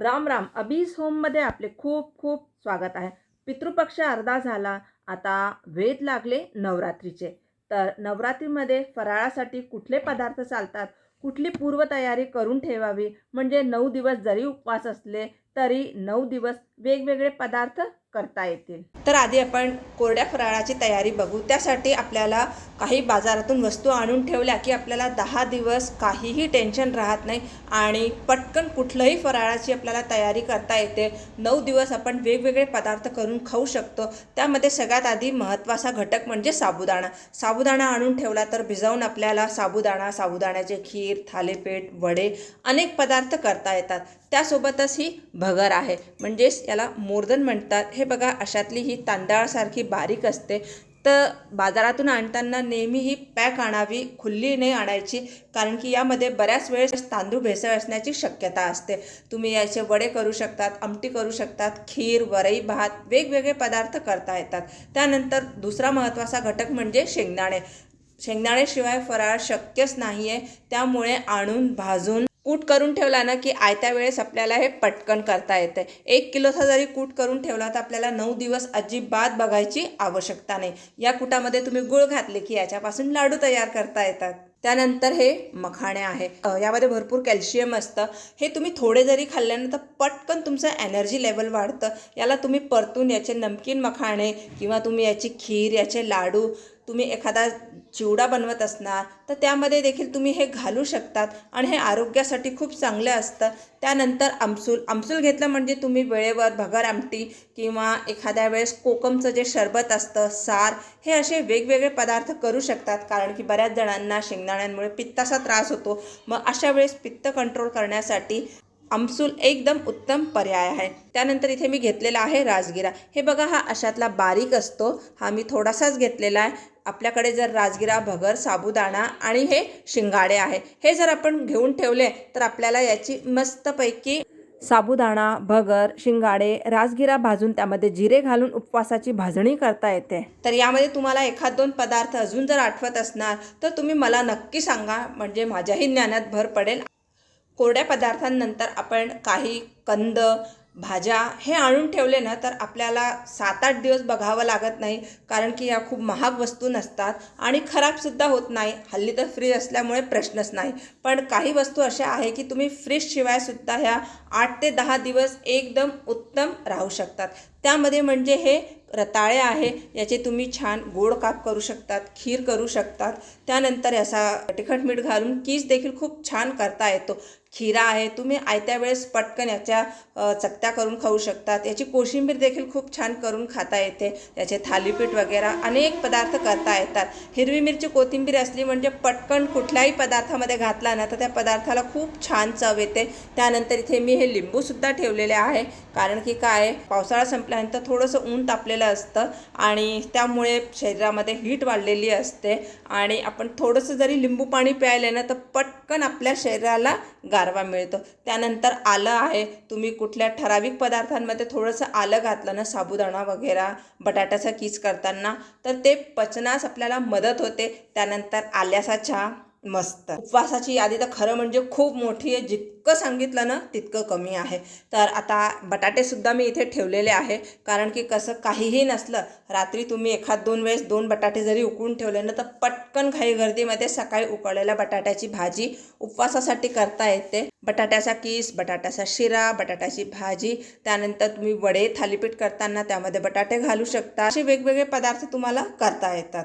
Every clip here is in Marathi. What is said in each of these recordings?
राम राम. अबीज होममध्ये आपले खूप खूप स्वागत आहे. पितृपक्ष अर्धा झाला. आता वेध लागले नवरात्रीचे. तर नवरात्रीमध्ये फराळासाठी कुठले पदार्थ चालतात? कुठली पूर्वतयारी करून ठेवावी? म्हणजे नऊ दिवस जरी उपवास असले तरी नऊ दिवस वेगवेगळे पदार्थ करता येतील. तर आधी आपण कोरड्या फराळाची तयारी बघू. त्यासाठी आपल्याला काही बाजारातून वस्तू आणून ठेवल्या की आपल्याला दहा दिवस काहीही टेन्शन राहत नाही आणि पटकन कुठलंही फराळाची आपल्याला तयारी करता येते. नऊ दिवस आपण वेगवेगळे पदार्थ करून खाऊ शकतो. त्यामध्ये सगळ्यात आधी महत्त्वाचा घटक म्हणजे साबुदाणा. साबुदाणा आणून ठेवला तर भिजवून आपल्याला साबुदाणा साबुदाण्याचे खीर थालीपीठ वडे अनेक पदार्थ करता येतात. त्यासोबतच ही भगर आहे. म्हणजेच याला मोरदन म्हणतात. हे बघा अशातली ही तांदळासारखी बारीक असते. तर बाजारातून आणताना नेहमी ही पॅक आणावी खुल्ली नाही आणायची कारण की यामध्ये बऱ्याच वेळेस तांदूळ भेसळ असण्याची शक्यता असते. तुम्ही याचे वडे करू शकतात आमटी करू शकतात खीर वरई भात वेगवेगळे पदार्थ करता येतात. त्यानंतर दुसरा महत्त्वाचा घटक म्हणजे शेंगदाणे. शेंगदाण्याशिवाय फराळ शक्यच नाही आहे त्यामुळे आणून भाजून कूट करून ठेवला ना की आयत्या वेळेस आपल्याला हे पटकन करता येते एक किलोचा जरी कूट करून ठेवला तर आपल्याला नऊ दिवस अजिबात बघायची आवश्यकता नाही. या कुटामध्ये तुम्ही गुळ घातले की याच्यापासून लाडू तयार करता येतात. त्यानंतर हे मखाणे आहे. यामध्ये भरपूर कॅल्शियम असतं. हे तुम्ही थोडे जरी खाल्ल्यानंतर पटकन तुमचं एनर्जी लेवल वाढतं. याला तुम्ही परतून याचे नमकीन मखाणे किंवा तुम्ही याची खीर याचे लाडू तुम्ही एखादा चिवडा बनवत असणार तर त्यामध्ये देखील तुम्ही हे घालू शकतात आणि हे आरोग्यासाठी खूप चांगलं असतं. त्यानंतर आमसूल आमसूल घेतलं म्हणजे तुम्ही वेळेवर भगर आमटी किंवा एखाद्या वेळेस कोकमचं जे शरबत असतं सार हे असे वेगवेगळे पदार्थ करू शकतात. कारण की बऱ्याच जणांना शेंगदाण्यांमुळे पित्ताचा त्रास होतो. मग अशा वेळेस पित्त कंट्रोल करण्यासाठी आमसूल एकदम उत्तम पर्याय आहे. त्यानंतर इथे मी घेतलेला आहे राजगिरा. हे बघा हा अशातला बारीक असतो. हा मी थोडासाच घेतलेला आहे. आपल्याकडे जर राजगिरा भगर साबुदाणा आणि हे शिंगाडे आहे हे जर आपण घेऊन ठेवले तर आपल्याला याची मस्तपैकी साबुदाणा भगर शिंगाडे राजगिरा भाजून त्यामध्ये जिरे घालून उपवासाची भाजणी करता येते. तर यामध्ये तुम्हाला एखाद दोन पदार्थ अजून जर आठवत असणार तर तुम्ही मला नक्की सांगा. म्हणजे माझ्याही ज्ञानात भर पडेल. कोरड्या पदार्थांनंतर आपण काही कंद भाज्या हे आणून ठेवले ना तर आपल्याला सात आठ दिवस बघावं लागत नाही कारण की या खूप महाग वस्तू नसतात आणि खराबसुद्धा होत नाही. हल्ली तर फ्रीज असल्यामुळे प्रश्नच नाही. पण काही वस्तू अशा आहे की तुम्ही फ्रीजशिवायसुद्धा ह्या आठ ते दहा दिवस एकदम उत्तम राहू शकतात. त्यामध्ये म्हणजे हे रताळे आहे याचे तुम्ही छान गोड काप करू शकतात खीर करू शकतात. त्यानंतर याचा तिखट मीठ घालून कीस देखील खूप छान करता येतो. खिरा आहे तुम्ही आयत्या वेळेस पटकन याच्या चकत्या करून खाऊ शकतात. याची कोशिंबीर देखील खूप छान करून खाता येते. याचे थालीपीठ वगैरे अनेक पदार्थ करता येतात. हिरवी मिरची कोथिंबीर असली म्हणजे पटकन कुठल्याही पदार्थामध्ये घातला ना तर त्या पदार्थाला खूप छान चव येते. त्यानंतर इथे मी हे लिंबूसुद्धा ठेवलेले आहे. कारण की काय पावसाळा संपल्यानंतर थोडंसं ऊन तापलेलं असतं आणि त्यामुळे शरीरामध्ये हीट वाढलेली असते. आणि आपण थोडंसं जरी लिंबू पाणी प्यायले ना तर पटकन आपल्या शरीराला गारवा मिळतो. त्यानंतर आलं आहे तुम्ही कुठल्या ठराविक पदार्थांमध्ये थोडंसं आलं घातलं ना साबुदाणा वगैरे बटाट्याचा कीस करताना तर ते पचनास आपल्याला मदत होते. त्यानंतर आल्याचा चहा. मस्त. उपवासाची यादी तर खरं म्हणजे खूप मोठी आहे. जितकं सांगितलं ना तितकं कमी आहे. तर आता बटाटेसुद्धा मी इथे ठेवलेले आहे. कारण की कसं काहीही नसलं रात्री तुम्ही एखाद दोन वेळेस दोन बटाटे जरी उकळून ठेवले ना तर पटकन घाई गर्दीमध्ये सकाळी उकळलेल्या बटाट्याची भाजी उपवासासाठी करता येते. बटाट्याचा किस बटाट्याचा शिरा बटाट्याची भाजी त्यानंतर तुम्ही वडे थालीपीठ करताना त्यामध्ये बटाटे घालू शकता. असे वेगवेगळे पदार्थ तुम्हाला करता येतात.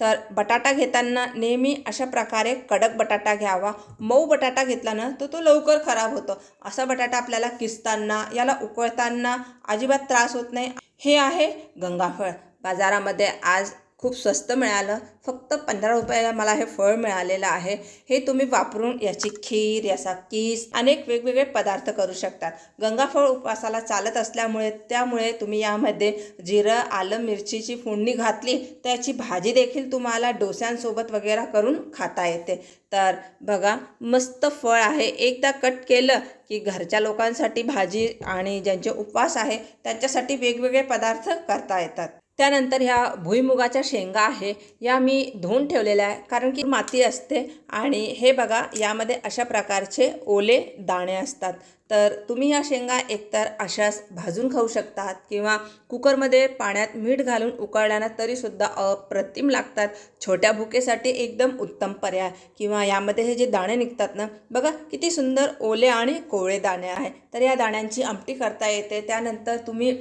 तर बटाटा घेताना नेहमी अशा प्रकारे कडक बटाटा घ्यावा. मऊ बटाटा घेतला ना तर तो लवकर खराब होतो. असा बटाटा आपल्याला किसताना याला उकळताना अजिबात त्रास होत नाही. हे आहे गंगाफळ. बाजारामध्ये आज खूप स्वस्त मिळालं. फक्त पंधरा रुपयाला मला हे फळ मिळालेलं आहे. हे तुम्ही वापरून याची खीर याचा किस अनेक वेगवेगळे पदार्थ करू शकतात. गंगाफळ उपवासाला चालत असल्यामुळे त्यामुळे तुम्ही यामध्ये जिरं आलं मिरचीची फोडणी घातली तर याची भाजी देखील तुम्हाला डोस्यांसोबत वगैरे करून खाता येते. तर बघा मस्त फळ आहे. एकदा कट केलं की घरच्या लोकांसाठी भाजी आणि ज्यांचे उपवास आहे त्यांच्यासाठी वेगवेगळे पदार्थ करता येतात. त्यानंतर ह्या भुईमुगाच्या शेंगा आहे या मी धुवून ठेवलेल्या आहे. कारण की माती असते आणि हे बघा यामध्ये अशा प्रकारचे ओले दाणे असतात. तर तुम्ही या शेंगा एकतर अशाच भाजून खाऊ शकतात किंवा कुकरमध्ये पाण्यात मीठ घालून उकळल्यानं तरीसुद्धा अप्रतिम लागतात. छोट्या भुकेसाठी एकदम उत्तम पर्याय. किंवा यामध्ये हे जे दाणे निघतात ना बघा किती सुंदर ओले आणि कोवळे दाणे आहे. तर या दाण्यांची आमटी करता येते. त्यानंतर तुम्ही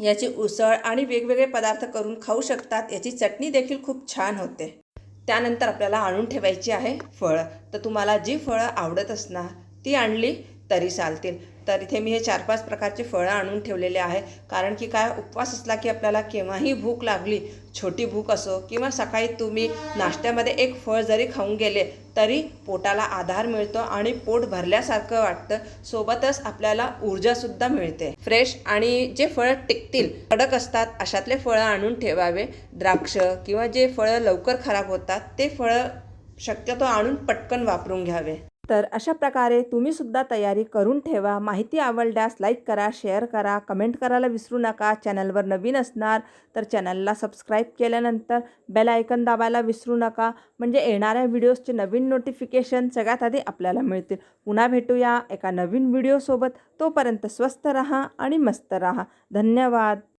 याची उसळ आणि वेगवेगळे पदार्थ करून खाऊ शकतात. याची चटणी देखील खूप छान होते. त्यानंतर आपल्याला आणून ठेवायची आहे फळं. तर तुम्हाला जी फळं आवडत असणार ती आणली तरी चालतील. तर इथे मी हे चार पाच प्रकारचे फळं आणून ठेवलेले आहे. कारण की काय उपवास असला की आपल्याला केव्हाही भूक लागली छोटी भूक असो किंवा सकाळी तुम्ही नाश्त्यामध्ये एक फळ जरी खाऊन गेले तरी पोटाला आधार मिळतो आणि पोट भरल्यासारखं वाटतं. सोबतच आपल्याला ऊर्जासुद्धा मिळते. फ्रेश आणि जे फळं टिकतील कडक असतात अशातले फळं आणून ठेवावे. द्राक्ष किंवा जे फळं लवकर खराब होतात ते फळं शक्यतो आणून पटकन वापरून घ्यावे. तर अशा प्रकारे तुम्हीसुद्धा तयारी करून ठेवा. माहिती आवडल्यास लाईक करा शेअर करा कमेंट करायला विसरू नका. चॅनलवर नवीन असणार तर चॅनलला सबस्क्राईब केल्यानंतर बेल आयकन दाबायला विसरू नका. म्हणजे येणाऱ्या व्हिडिओजचे नवीन नोटिफिकेशन सगळ्यात आधी आपल्याला मिळतील. पुन्हा भेटूया एका नवीन व्हिडिओसोबत तोपर्यंत स्वस्त रहा आणि मस्त रहा. धन्यवाद.